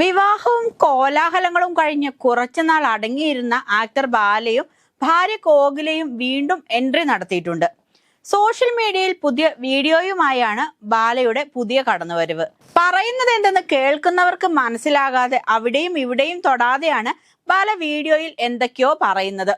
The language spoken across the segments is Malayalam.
വിവാഹവും കോലാഹലങ്ങളും കഴിഞ്ഞ് കുറച്ചുനാൾ അടങ്ങിയിരുന്ന ആക്ടർ ബാലയും ഭാര്യ കോകിലയും വീണ്ടും എൻട്രി നടത്തിയിട്ടുണ്ട്. സോഷ്യൽ മീഡിയയിൽ പുതിയ വീഡിയോയുമായാണ് ബാലയുടെ പുതിയ കടന്നുവരവ്. പറയുന്നത് എന്തെന്ന് കേൾക്കുന്നവർക്ക് മനസ്സിലാകാതെ അവിടെയും ഇവിടെയും തൊടാതെയാണ് ബാല വീഡിയോയിൽ എന്തൊക്കെയോ പറയുന്നത്.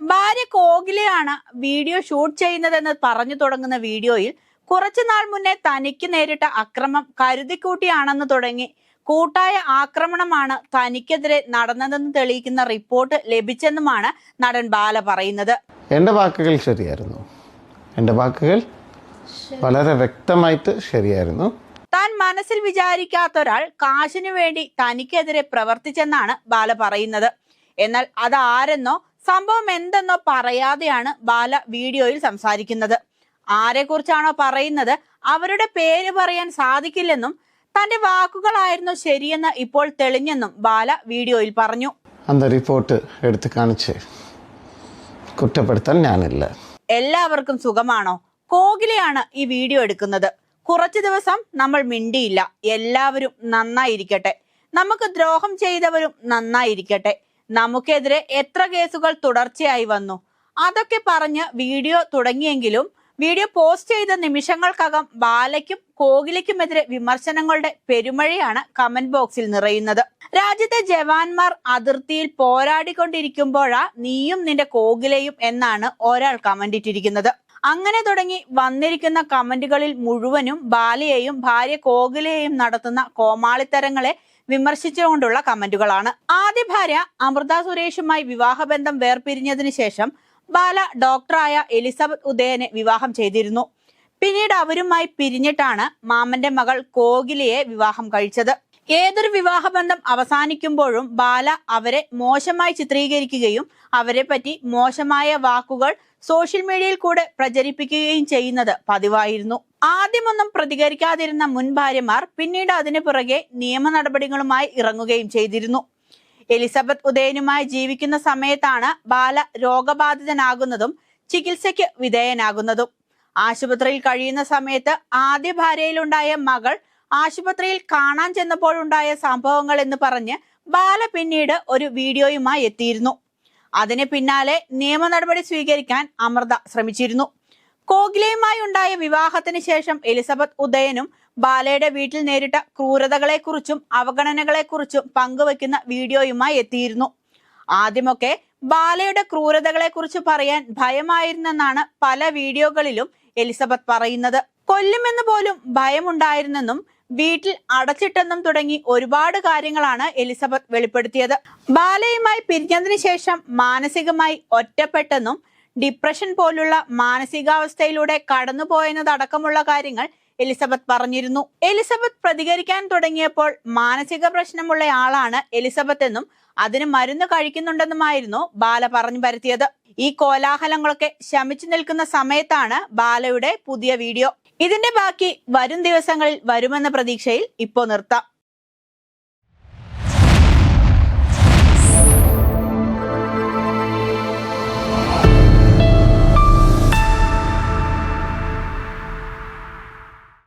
ഭാര്യ കോകിലയാണ് വീഡിയോ ഷൂട്ട് ചെയ്യുന്നതെന്ന് പറഞ്ഞു തുടങ്ങുന്ന വീഡിയോയിൽ കുറച്ചുനാൾ മുന്നേ തനിക്ക് നേരിട്ട അക്രമം കരുതിക്കൂട്ടിയാണെന്ന് തുടങ്ങി കൂട്ടായ ആക്രമണമാണ് തനിക്കെതിരെ നടന്നതെന്ന് തെളിയിക്കുന്ന റിപ്പോർട്ട് ലഭിച്ചെന്നുമാണ് നടൻ ബാല പറയുന്നത്. എന്റെ വാക്കുകൾ ശരിയായിരുന്നു. എന്റെ വാക്കുകൾ വളരെ വ്യക്തമായിട്ട് ശരിയായിരുന്നു. താൻ മനസ്സിൽ വിചാരിക്കാത്ത ഒരാൾ കാശിനു വേണ്ടി തനിക്കെതിരെ പ്രവർത്തിച്ചെന്നാണ് ബാല പറയുന്നത്. എന്നാൽ അത് ആരെന്നോ സംഭവം എന്തെന്നോ പറയാതെയാണ് ബാല വീഡിയോയിൽ സംസാരിക്കുന്നത്. ആരെക്കുറിച്ചാണോ പറയുന്നത് അവരുടെ പേര് പറയാൻ സാധിക്കില്ലെന്നും തന്റെ വാക്കുകളായിരുന്നു ശരിയെന്ന് ഇപ്പോൾ തെളിഞ്ഞെന്നും ബാല വീഡിയോയിൽ പറഞ്ഞു. അന്ത റിപ്പോർട്ട് എടുത്ത് കാണിച്ച്. കുറ്റപ്പെടുത്താൻ ഞാനില്ല. എല്ലാവർക്കും സുഖമാണോ? കോകിലയാണ് ഈ വീഡിയോ എടുക്കുന്നത്. കുറച്ചു ദിവസം നമ്മൾ മിണ്ടിയില്ല. എല്ലാവരും നന്നായിരിക്കട്ടെ. നമുക്ക് ദ്രോഹം ചെയ്തവരും നന്നായിരിക്കട്ടെ. നമുക്കെതിരെ എത്ര കേസുകൾ തുടർച്ചയായി വന്നു? അതൊക്കെ പറഞ്ഞ് വീഡിയോ തുടങ്ങിയെങ്കിലും വീഡിയോ പോസ്റ്റ് ചെയ്ത നിമിഷങ്ങൾക്കകം ബാലയ്ക്കും കോകിലയ്ക്കുമെതിരെ വിമർശനങ്ങളുടെ പെരുമഴയാണ് കമന്റ് ബോക്സിൽ നിറയുന്നത്. രാജ്യത്തെ ജവാന്മാർ അതിർത്തിയിൽ പോരാടിക്കൊണ്ടിരിക്കുമ്പോഴാ നീയും നിന്റെ കോകിലയും എന്നാണ് ഒരാൾ കമന്റ് ഇട്ടിരിക്കുന്നത്. അങ്ങനെ തുടങ്ങി വന്നിരിക്കുന്ന കമന്റുകളിൽ മുഴുവനും ബാലയെയും ഭാര്യ കോകിലയെയും നടത്തുന്ന കോമാളിത്തരങ്ങളെ വിമർശിച്ചുകൊണ്ടുള്ള കമന്റുകളാണ്. ആദ്യ ഭാര്യ അമൃത സുരേഷുമായി വിവാഹബന്ധം വേർപിരിഞ്ഞതിനു ശേഷം ബാല ഡോക്ടറായ എലിസബത്ത് ഉദയനെ വിവാഹം ചെയ്തിരുന്നു. പിന്നീട് അവരുമായി പിരിഞ്ഞിട്ടാണ് മാമന്റെ മകൾ കോകിലിയെ വിവാഹം കഴിച്ചത്. ഏതൊരു വിവാഹബന്ധം അവസാനിക്കുമ്പോഴും ബാല അവരെ മോശമായി ചിത്രീകരിക്കുകയും അവരെ പറ്റി മോശമായ വാക്കുകൾ സോഷ്യൽ മീഡിയയിൽ കൂടെ പ്രചരിപ്പിക്കുകയും ചെയ്യുന്നത് പതിവായിരുന്നു. ആദ്യമൊന്നും പ്രതികരിക്കാതിരുന്ന മുൻ ഭാര്യമാർ പിന്നീട് അതിനു പുറകെ നിയമ നടപടികളുമായി ഇറങ്ങുകയും ചെയ്തിരുന്നു. എലിസബത്ത് ഉദയനുമായി ജീവിക്കുന്ന സമയത്താണ് ബാല രോഗബാധിതനാകുന്നതും ചികിത്സയ്ക്ക് വിധേയനാകുന്നതും. ആശുപത്രിയിൽ കഴിയുന്ന സമയത്ത് ആദ്യ ഭാര്യയിലുണ്ടായ മകൾ ആശുപത്രിയിൽ കാണാൻ ചെന്നപ്പോഴുണ്ടായ സംഭവങ്ങൾ എന്ന് പറഞ്ഞ് ബാല പിന്നീട് ഒരു വീഡിയോയുമായി എത്തിയിരുന്നു. അതിന് പിന്നാലെ നിയമ നടപടി സ്വീകരിക്കാൻ അമൃത ശ്രമിച്ചിരുന്നു. കോഗ്ലയുമായി ഉണ്ടായ വിവാഹത്തിന് ശേഷം എലിസബത്ത് ഉദയനും ബാലയുടെ വീട്ടിൽ നേരിട്ട ക്രൂരതകളെക്കുറിച്ചും അവഗണനകളെക്കുറിച്ചും പങ്കുവെക്കുന്ന വീഡിയോയുമായി എത്തിയിരുന്നു. ആദ്യമൊക്കെ ബാലയുടെ ക്രൂരതകളെക്കുറിച്ച് പറയാൻ ഭയമായിരുന്നെന്നാണ് പല വീഡിയോകളിലും എലിസബത്ത് പറയുന്നത്. കൊല്ലുമെന്ന് പോലും ഭയമുണ്ടായിരുന്നെന്നും വീട്ടിൽ അടച്ചിട്ടെന്നും തുടങ്ങി ഒരുപാട് കാര്യങ്ങളാണ് എലിസബത്ത് വെളിപ്പെടുത്തിയത്. ബാലയുമായി പിരിഞ്ഞതിന് ശേഷം മാനസികമായി ഒറ്റപ്പെട്ടെന്നും ഡിപ്രഷൻ പോലുള്ള മാനസികാവസ്ഥയിലൂടെ കടന്നുപോയെന്നതടക്കമുള്ള കാര്യങ്ങൾ എലിസബത്ത് പറഞ്ഞിരുന്നു. എലിസബത്ത് പ്രതികരിക്കാൻ തുടങ്ങിയപ്പോൾ മാനസിക പ്രശ്നമുള്ള ആളാണ് എലിസബത്ത് എന്നും അതിന് മരുന്ന് കഴിക്കുന്നുണ്ടെന്നുമായിരുന്നു ബാല പറഞ്ഞു പരത്തിയത്. ഈ കോലാഹലങ്ങളൊക്കെ ശമിച്ചു നിൽക്കുന്ന സമയത്താണ് ബാലയുടെ പുതിയ വീഡിയോ. ഇതിന്റെ ബാക്കി വരും ദിവസങ്ങളിൽ വരുമെന്ന പ്രതീക്ഷയിൽ ഇപ്പോ നിർത്താം.